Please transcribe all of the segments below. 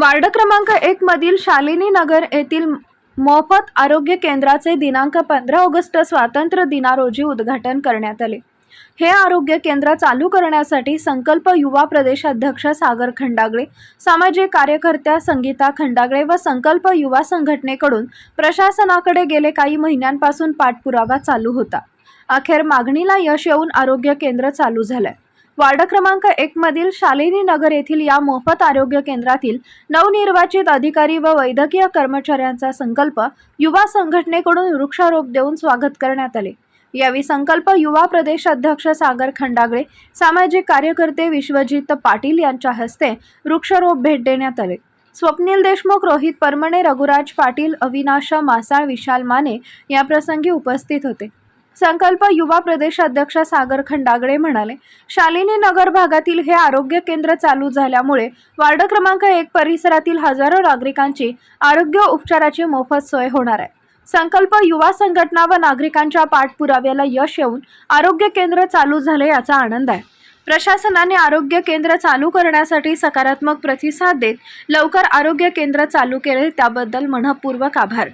Ward क्रमांक एक मधील शालिनी नगर येथील मोफत आरोग्य केंद्राचे दिनांक पंधरा ऑगस्ट स्वातंत्र्य दिना रोजी उद्घाटन करण्यात आले. हे आरोग्य केंद्र चालू करण्यासाठी संकल्प युवा प्रदेशाध्यक्ष सागर खंडागळे सामाजिक कार्यकर्त्या संगीता खंडागळे व संकल्प युवा संघटनेकडून प्रशासनाकडे गेले काही महिन्यांपासून पाठपुरावा चालू होता. अखेर मागणीला यश येऊन आरोग्य केंद्र चालू झालंय. वार्ड क्रमांक एक मधील शालिनी नगर येथील या मोफत आरोग्य केंद्रातील नवनिर्वाचित अधिकारी व वैद्यकीय कर्मचाऱ्यांचा संकल्प युवा संघटनेकडून वृक्षारोप देऊन स्वागत करण्यात आले. यावेळी संकल्प युवा प्रदेश अध्यक्ष सागर खंडागळे सामाजिक कार्यकर्ते विश्वजित पाटील यांच्या हस्ते वृक्षारोप भेट देण्यात आले. स्वप्नील देशमुख रोहित परमणे रघुराज पाटील अविनाश मासाळ विशाल माने या प्रसंगी उपस्थित होते. संकल्प युवा प्रदेशाध्यक्ष सागर खंडागळे म्हणाले शालिनी नगर भागातील हे आरोग्य केंद्र चालू झाल्यामुळे वार्ड क्रमांक एक परिसरातील हजारो नागरिकांची आरोग्य उपचाराची मोफत सोय होणार आहे. संकल्प युवा संघटना व नागरिकांच्या पाठपुराव्याला यश येऊन आरोग्य केंद्र चालू झाले याचा आनंद आहे. प्रशासनाने आरोग्य केंद्र चालू करण्यासाठी सकारात्मक प्रतिसाद देत लवकर आरोग्य केंद्र चालू केले त्याबद्दल मनपूर्वक आभार.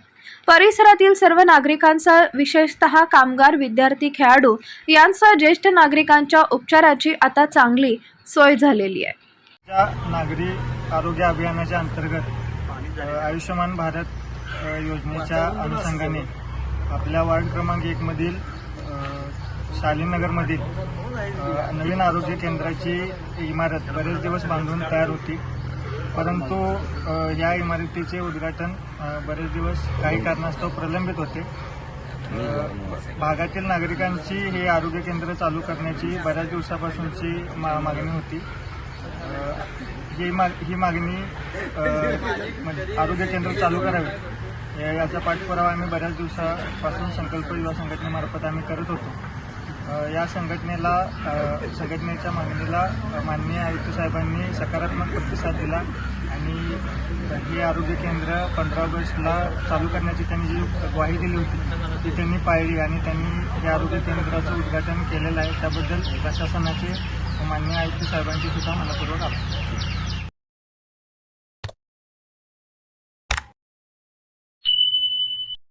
परिसरातील सर्व नागरिकांचा विशेषतः कामगार विद्यार्थी खेळाडू यांसह ज्येष्ठ नागरिकांच्या उपचाराची आता चांगली सोय झालेली आहे. नागरी आरोग्य अभियानाच्या अंतर्गत आयुष्यमान भारत योजनेच्या अनुषंगाने आपल्या वार्ड क्रमांक एकमधील मधील शालीनगरमधील नवीन आरोग्य केंद्राची इमारत बरेच दिवस बांधून तयार होती. परंतु या इमारतीचे उद्घाटन बरेच दिवस काही कारणास्तव प्रलंबित होते. भागातील नागरिकांची हे आरोग्य केंद्र चालू करण्याची बऱ्याच दिवसापासूनची मा मागणी होती. ही माग ही मागणी म्हणजे आरोग्य केंद्र चालू करावे. याचा पाठपुरावा आम्ही बऱ्याच दिवसापासून संकल्प युवा संघटनेमार्फत आम्ही करत होतो. या संघटनेला संघटनेच्या मागणीला माननीय आयुक्त साहेबांनी सकारात्मक प्रतिसाद दिला आणि हे आरोग्य केंद्र पंधरा ऑगस्टला चालू करण्याची त्यांनी जी ग्वाही दिली होती ती त्यांनी पाळली आणि त्यांनी हे आरोग्य केंद्राचं उद्घाटन केलेलं आहे. त्याबद्दल प्रशासनाचे माननीय आयुक्त साहेबांचे सुद्धा मनपूर्वक आभार.